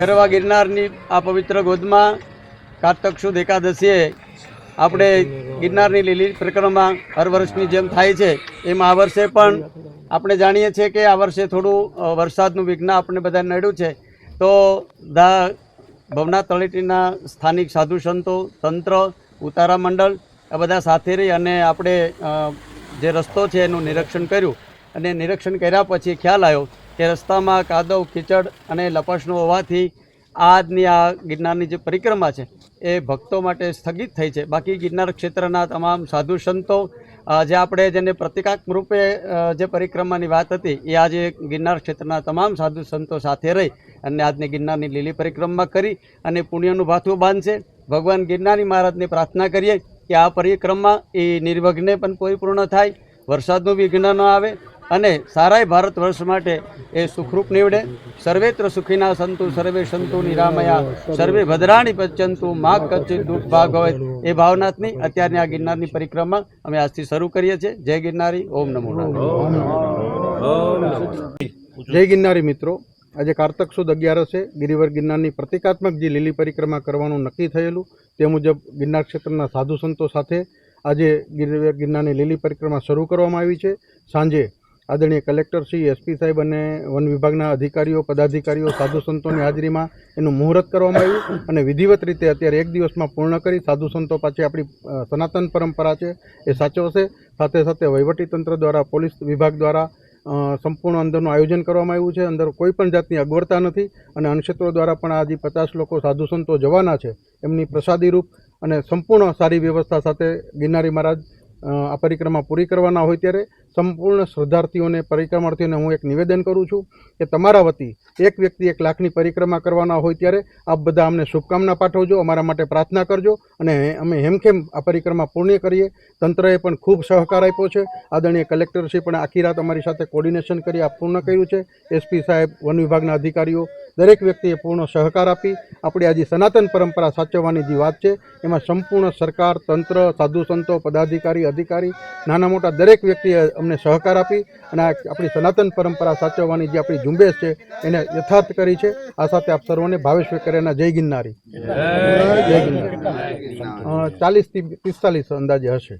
ગરવા ગિરનારની આ પવિત્ર ગોદમાં કારતક સુદ એકાદશીએ આપણે ગિરનારની લીલી પરિક્રમા હર વર્ષની જેમ થાય છે. એમ આ વર્ષે પણ આપણે જાણીએ છીએ કે આ વર્ષે થોડું વરસાદનું વિઘ્ન આપણે બધાને નડ્યું છે. તો દા, ભવનાથ તળેટીના સ્થાનિક સાધુ સંતો, તંત્ર, ઉતારા મંડળ આ બધા સાથે રહી અને આપણે જે રસ્તો છે એનું નિરીક્ષણ કર્યું. અને નિરીક્ષણ કર્યા પછી ખ્યાલ આવ્યો કે રસ્તામાં કાદવ, કીચડ અને લપસણું હોવાથી આજની આ ગિરનારની જે પરિક્રમા છે એ ભક્તો માટે સ્થગિત થઈ છે. બાકી ગિરનાર ક્ષેત્રના તમામ સાધુ સંતો જે આપણે જેને પ્રતિકાત્મક રૂપે જે પરિક્રમાની વાત હતી, એ આજે ગિરનાર ક્ષેત્રના તમામ સાધુ સંતો સાથે રહી અને આજની ગિરનારની લીલી પરિક્રમા કરી અને પુણ્યનું ભાથું બાંધશે. ભગવાન ગિરનારી મહારાજને પ્રાર્થના કરીએ કે આ પરિક્રમા એ નિર્વઘ્ને પણ પરિપૂર્ણ થાય. વરસાદનું વિઘ્ન ન આવે. અને સારાય ભારત વર્ષ માટે એ સુખરૂપ નીવડે. સર્વેત્ર સુખીના સંતુ, સર્વે સંતુ નિરામયા સર્વે ભદ્રાણી પચંતુ મા કચ્છ દુઃખ ભાગ હોય. એ ભાવનાથની અત્યારની આ ગિરનારની પરિક્રમા અમે આજથી શરૂ કરીએ છીએ. જય ગિરનારી, ઓમ નમો જય ગિરનારી મિત્રો, આજે કારતક સુદ અગિયારસે ગિરિવર ગિરનારની પ્રતિકાત્મક જે લીલી પરિક્રમા કરવાનું નક્કી થયેલું તે મુજબ ગિરનાર ક્ષેત્રના સાધુ સંતો સાથે આજે ગિરિવર ગિરનારની લીલી પરિક્રમા શરૂ કરવામાં આવી છે. સાંજે આદરણીય કલેક્ટર શ્રી એસપી સાહેબ અને વન વિભાગના અધિકારીઓ, પદાધિકારીઓ, સાધુ સંતોની હાજરીમાં એનું મુહૂર્ત કરવામાં આવ્યું અને વિધિવત રીતે અત્યારે એક દિવસમાં પૂર્ણ કરી સાધુ સંતો પાછી આપણી સનાતન પરંપરા છે એ સાચવશે સાથે સાથે વહીવટીતંત્ર દ્વારા, પોલીસ વિભાગ દ્વારા સંપૂર્ણ અંદરનું આયોજન કરવામાં આવ્યું છે. અંદર કોઈ પણ જાતની અગવડતા નથી અને અનક્ષેત્રો દ્વારા પણ આજે પચાસ લોકો સાધુ સંતો જવાના છે. એમની પ્રસાદી રૂપ અને સંપૂર્ણ સારી વ્યવસ્થા સાથે ગિરનારી મહારાજ આ પરિક્રમા પૂરી કરવાના હોય ત્યારે સંપૂર્ણ શ્રદ્ધાર્થીઓને પરિક્રમાર્થીઓને હું એક નિવેદન કરું છું કે તમારા વતી એક વ્યક્તિ એક લાખની પરિક્રમા કરવાના હોય ત્યારે આપ બધા અમને શુભકામના પાઠવજો, અમારા માટે પ્રાર્થના કરજો અને અમે હેમખેમ આ પરિક્રમા પૂર્ણ કરીએ. તંત્રએ પણ ખૂબ સહકાર આપ્યો છે. આદરણીય કલેક્ટરશ્રી પણ આખી રાત અમારી સાથે કોર્ડિનેશન કરી આ પૂર્ણ કર્યું છે. એસપી સાહેબ વન વિભાગના અધિકારીઓ દરેક વ્યક્તિએ પૂર્ણ સહકાર આપી આપણી આજે સનાતન પરંપરા સાચવવાની જે વાત છે એમાં સંપૂર્ણ સરકાર તંત્ર સાધુ સંતો પદાધિકારી અધિકારી નાના મોટા દરેક વ્યક્તિએ અમને સહકાર આપી અને આ આપણી સનાતન પરંપરા સાચવવાની જે આપણી ઝુંબેશ છે એને યથાર્થ કરી છે. આ સાથે આપ સર્વને ભાવેશ વેકરેના જય ગિરનારી. જય ગિરનારી. ચાલીસથી પિસ્તાલીસ અંદાજે હશે.